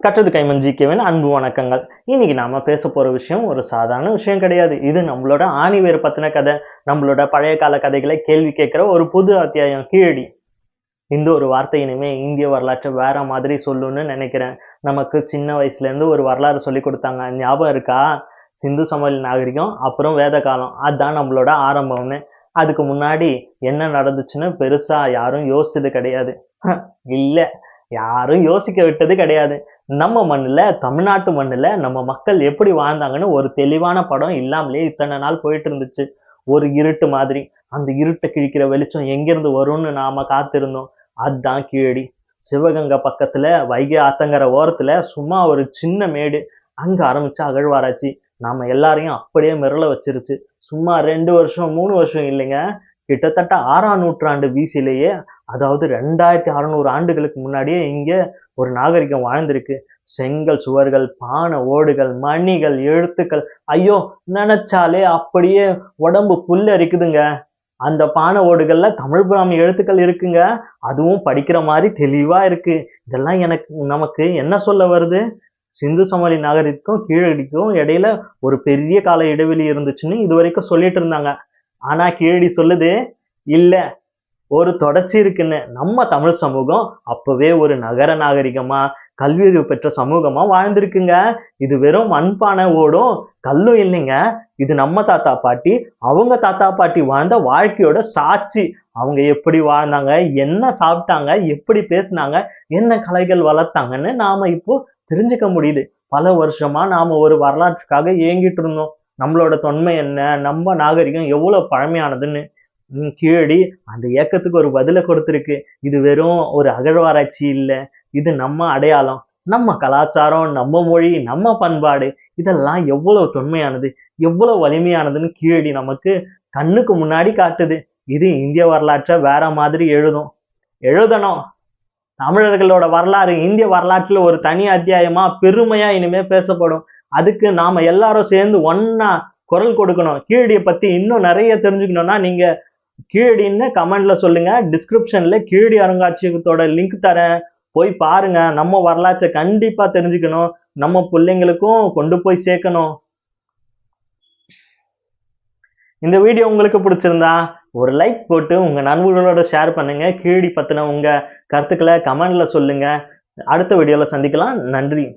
கற்றது கைமன் ஜிகேவின் அன்பு வணக்கங்கள். இன்னைக்கு நாம பேச போற விஷயம் ஒரு சாதாரண விஷயம் கிடையாது. இது நம்மளோட ஆணிவேர் பத்தின கதை நம்மளோட பழைய கால கதைகளை கேள்வி கேட்கிற ஒரு புது அத்தியாயம் கீழடி. இந்த ஒரு வார்த்தை இனிமே இந்திய வரலாற்றை வேற மாதிரி சொல்லுன்னு நினைக்கிறேன். நமக்கு சின்ன வயசுல இருந்து ஒரு வரலாறு சொல்லி கொடுத்தாங்க. ஞாபகம் இருக்கா? சிந்து சமவெளி நாகரிகம் அப்புறம் வேத காலம். அதுதான் நம்மளோட ஆரம்பம்னு. அதுக்கு முன்னாடி என்ன நடந்துச்சுன்னு பெருசா யாரும் யோசிச்சது கிடையாது. இல்லை. யாரும் யோசிக்க விட்டது கிடையாது. நம்ம மண்ணுல தமிழ்நாட்டு மண்ணில் நம்ம மக்கள் எப்படி வாழ்ந்தாங்கன்னு ஒரு தெளிவான படம் இல்லாமலே இத்தனை நாள் போயிட்டு இருந்துச்சு ஒரு இருட்டு மாதிரி. அந்த இருட்டை கிழிக்கிற வெளிச்சம் எங்கேருந்து வரும்னு நாம காத்திருந்தோம். அதுதான் கீழடி சிவகங்கை பக்கத்துல வைகை ஆத்தங்கிற ஓரத்துல சும்மா ஒரு சின்ன மேடு. அங்க ஆரம்பிச்ச அகழ்வாராய்ச்சி. நாம எல்லாரையும் அப்படியே மிரள வச்சிருச்சு. சும்மா ரெண்டு வருஷம் மூணு வருஷம் இல்லைங்க. கிட்டத்தட்ட ஆறாம் நூற்றாண்டு வீசிலேயே அதாவது ரெண்டாயிரத்தி அறநூறு ஆண்டுகளுக்கு முன்னாடியே இங்கே ஒரு நாகரிகம் வாழ்ந்திருக்கு. செங்கல் சுவர்கள் பானை ஓடுகள் மணிகள் எழுத்துக்கள். ஐயோ நினைச்சாலே அப்படியே உடம்பு புல்லரிக்குதுங்க. அந்த பானை ஓடுகள்ல தமிழ் பிராமி எழுத்துக்கள் இருக்குங்க. அதுவும் படிக்கிற மாதிரி தெளிவா இருக்கு. இதெல்லாம் எனக்கு நமக்கு என்ன சொல்ல வருது? சிந்து சமவெளி நாகரிகத்துக்கும் கீழடிக்கும் இடையில ஒரு பெரிய கால இடைவெளி இருந்துச்சுன்னு இது வரைக்கும் சொல்லிட்டு இருந்தாங்க. ஆனா கீழடி சொல்லுது இல்ல ஒரு தொடர்ச்சி இருக்குன்னு. நம்ம தமிழ் சமூகம் அப்பவே ஒரு நகர நாகரிகமா கல்வியறிவு பெற்ற சமூகமா வாழ்ந்திருக்குங்க. இது வெறும் மண்பானை ஓடும் கல்லும் இல்லைங்க. இது நம்ம தாத்தா பாட்டி அவங்க தாத்தா பாட்டி வாழ்ந்த வாழ்க்கையோட சாட்சி. அவங்க எப்படி வாழ்ந்தாங்க என்ன சாப்பிட்டாங்க எப்படி பேசினாங்க என்ன கலைகள் வளர்த்தாங்கன்னு நாம இப்போ தெரிஞ்சுக்க முடியுது. பல வருஷமா நாம ஒரு வரலாற்றுக்காக ஏங்கிட்டு இருந்தோம். நம்மளோட தொன்மை என்ன? நம்ம நாகரிகம் எவ்வளவு பழமையானதுன்னு கீழடி அந்த ஏக்கத்துக்கு ஒரு பதிலை கொடுத்துருக்கு. இது வெறும் ஒரு அகழ்வாராய்ச்சி இல்லை. இது நம்ம அடையாளம். நம்ம கலாச்சாரம் நம்ம மொழி நம்ம பண்பாடு இதெல்லாம் எவ்வளவு தொன்மையானது எவ்வளவு வலிமையானதுன்னு கீழடி நமக்கு கண்ணுக்கு முன்னாடி காட்டுது. இது இந்திய வரலாற்றை வேற மாதிரி எழுதும். எழுதணும். தமிழர்களோட வரலாறு இந்திய வரலாற்றில் ஒரு தனி அத்தியாயமா பெருமையா இனிமே பேசப்படும். அதுக்கு நாம எல்லாரும் சேர்ந்து ஒன்னா குரல் கொடுக்கணும். கீழடியை பத்தி இன்னும் நிறைய தெரிஞ்சுக்கணும்னா நீங்க கீழடின்னு கமெண்ட்ல சொல்லுங்க. டிஸ்கிரிப்ஷன்ல கீழடி அருங்காட்சியகத்தோட லிங்க் தரேன். போய் பாருங்க. நம்ம வரலாற்றை கண்டிப்பா தெரிஞ்சுக்கணும். நம்ம பிள்ளைங்களுக்கும் கொண்டு போய் சேர்க்கணும். இந்த வீடியோ உங்களுக்கு பிடிச்சிருந்தா ஒரு லைக் போட்டு உங்க நண்பர்களோட ஷேர் பண்ணுங்க. கீழடி பத்தின உங்க கருத்துக்களை கமெண்ட்ல சொல்லுங்க. அடுத்த வீடியோல சந்திக்கலாம். நன்றி.